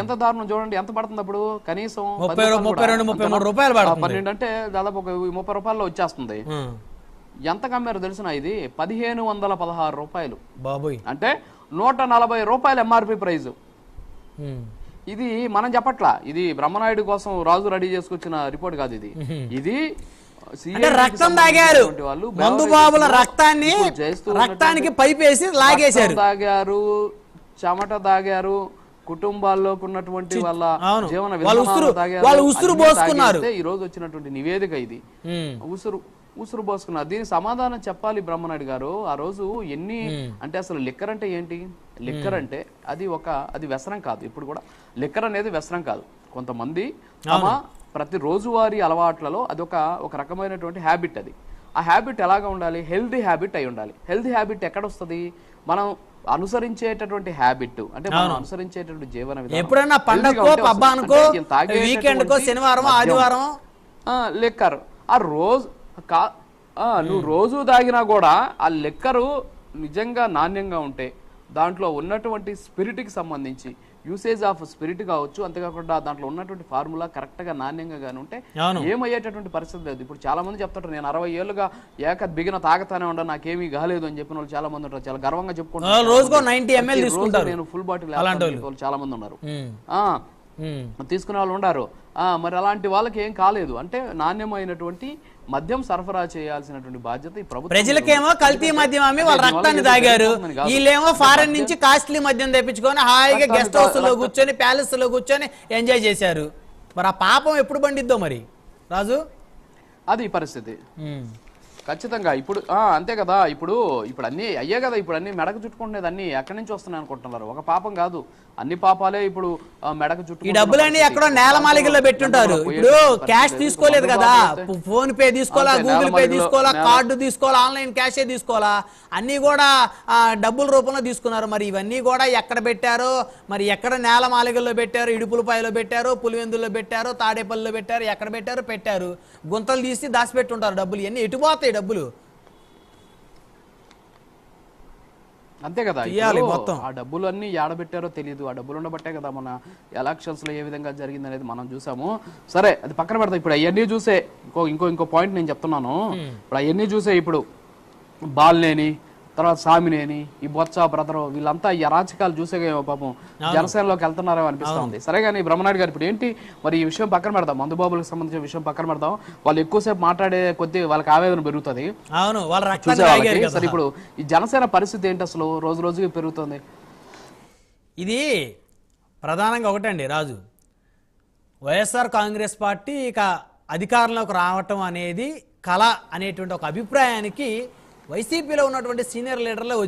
ఎంత దారుణం చూడండి ఎంత పడుతుంది అప్పుడు? కనీసం. పన్నెండు అంటే దాదాపు ఒక ముప్పై రూపాయల్లో వచ్చేస్తుంది. ఎంత కమ్మారు తెలిసిన ఇది? పదిహేను వందల పదహారు రూపాయలు. బాబోయ్. అంటే నూట నలభై రూపాయలు ఎంఆర్పి ప్రైజ్. ఇది మనం చెప్పట్లా ఇది బ్రహ్మనాయుడు కోసం రాజు రెడీ చేసుకొచ్చిన రిపోర్ట్ కాదు ఇది. ఇది రక్తం తాగారు. మందు బాబుల రక్తాన్ని రక్తానికి పైపేసి లాగేశారు. తాగారు చెమట తాగారు కుటుంబాల్లోకి ఉన్నటువంటి వాళ్ళ. జీవన వాళ్ళు ఉసురు- పోసుకున్నారు. ఈ రోజు వచ్చినటువంటి నివేదిక ఇది. ఉసురు ఉసురు పోసుకున్నారు. దీనికి సమాధానం చెప్పాలి బ్రహ్మనాయుడు గారు. ఆ రోజు ఎన్ని అంటే అసలు లిక్కర్ అంటే ఏంటి? లిక్కర్ అంటే అది ఒక అది వ్యసనం కాదు. ఇప్పుడు కూడా లిక్కర్ అనేది వ్యసనం కాదు. కొంతమంది తమ ప్రతి రోజువారీ అలవాట్లలో అది ఒక ఒక రకమైనటువంటి హ్యాబిట్ అది. ఆ హ్యాబిట్ ఎలాగా ఉండాలి? హెల్దీ హ్యాబిట్ అయి ఉండాలి. హెల్దీ హ్యాబిట్ ఎక్కడ వస్తుంది మనం అనుసరించేటటువంటి హ్యాబిట్ అంటే మనం అనుసరించేటటువంటి జీవన విధానం. గా పండగకో వీకెండ్ కో శనివారం. ఆదివారం ఆ, లిక్కర్. ఆ రోజు నువ్వు రోజు తాగినా కూడా ఆ లిక్కరు నిజంగా నాణ్యంగా ఉంటే దాంట్లో ఉన్నటువంటి స్పిరిట్కి సంబంధించి యూసేజ్ ఆఫ్ స్పిరిట్ కావచ్చు అంతేకాకుండా దాంట్లో ఉన్నటువంటి ఫార్ములా కరెక్ట్గా నాణ్యంగా కానీ ఉంటే ఏమయ్యేటటువంటి పరిస్థితి లేదు. ఇప్పుడు చాలా మంది చెప్తారు నేను అరవై ఏళ్ళుగా ఏక బిగిన తాగుతానే ఉండ నాకేమీ కాలేదు అని చెప్పిన వాళ్ళు చాలా మంది ఉంటారు. చాలా గర్వంగా చెప్పుకుంటారు. వాళ్ళు రోజుకో 90 ml ప్రతి రోజు తీసుకుంటారు. నేను ఫుల్ బాటిల్ చాలా మంది ఉన్నారు. తీసుకునే వాళ్ళు ఉండారు. ఆ, మరి అలాంటి వాళ్ళకి ఏం కాలేదు. అంటే నాణ్యమైనటువంటి మద్యం సరఫరా చేయాల్సినటువంటి బాధ్యత ఈ ప్రభుత్వం ప్రజలకేమో కల్తీ మద్యం అమ్మి వాళ్ళ రక్తాన్ని తాగారు. వీళ్ళేమో ఫారెన్ నుంచి కాస్ట్లీ మద్యం తెప్పించుకొని హాయిగా గెస్ట్ హౌస్లో కూర్చొని ప్యాలెస్లో కూర్చొని ఎంజాయ్ చేశారు. మరి ఆ పాపం ఎప్పుడు పండిద్దో మరి? రాజు? అది ఈ పరిస్థితి. ఖచ్చితంగా. ఇప్పుడు ఆ, అంతే కదా. ఇప్పుడు ఇప్పుడు అన్ని అయ్యే కదా. ఇప్పుడు అన్ని మెడకు చుట్టుకుంటున్నది అన్ని ఎక్కడి నుంచి వస్తున్నాయి అనుకుంటున్నారు? ఒక పాపం కాదు. అన్ని పాపాలే ఇప్పుడు మెడకు చుట్టూ ఈ డబ్బులన్నీ ఎక్కడో నేల మాలికల్లో పెట్టుంటారు. ఇప్పుడు క్యాష్ తీసుకోలేదు కదా. ఫోన్ పే తీసుకోవాలా? గూగుల్ పే తీసుకోవాలా? కార్డు తీసుకోవాలా? ఆన్లైన్ క్యాషే తీసుకోవాలా? అన్నీ కూడా డబ్బుల రూపంలో తీసుకున్నారు. మరి ఇవన్నీ కూడా ఎక్కడ పెట్టారో? మరి ఎక్కడ నేల మాలికల్లో పెట్టారు? ఇడుపులపాయలో పెట్టారు? పులివెందుల్లో పెట్టారు? తాడేపల్లిలో పెట్టారు? ఎక్కడ పెట్టారో? పెట్టారు. గుంతలు తీసి దాచిపెట్టుంటారు డబ్బులు. ఇవన్నీ ఎటు పోతాయి డబ్బులు. అంతే కదా మొత్తం. ఆ డబ్బులు అన్ని ఏడబెట్టారో తెలియదు ఆ డబ్బులు ఉండబట్టే కదా మన ఎలక్షన్స్లో ఏ విధంగా జరిగింది అనేది మనం చూసాము. సరే అది పక్కన పెడతాం. ఇప్పుడు అవన్నీ చూసే ఇంకో ఇంకో ఇంకో పాయింట్ నేను చెప్తున్నాను. ఇప్పుడు అవన్నీ చూసే ఇప్పుడు బాల్నేని తర్వాత సామినేని ఈ బొత్స బ్రదర్ వీళ్ళంతా ఈ అరాచకాలు చూసే పాపం జనసేనలోకి వెళ్తున్నారో అనిపిస్తా ఉంది. సరే కానీ బ్రహ్మనాయుడు గారు ఇప్పుడు ఏంటి? మరి ఈ విషయం పక్కన పెడదాం. మందుబాబులకు సంబంధించిన విషయం పక్కన పెడదాం. వాళ్ళు ఎక్కువసేపు మాట్లాడే కొద్దీ వాళ్ళకి ఆవేదన పెరుగుతుంది. అవును సరే ఇప్పుడు ఈ జనసేన పరిస్థితి ఏంటి అసలు? రోజు రోజుకి పెరుగుతుంది. ఇది ప్రధానంగా ఒకటండి రాజు. వైఎస్ఆర్ కాంగ్రెస్ పార్టీ ఇక అధికారంలోకి రావటం అనేది కళ అనేటువంటి ఒక అభిప్రాయానికి వైసీపీలో ఉన్నటువంటి సీనియర్ లీడర్లే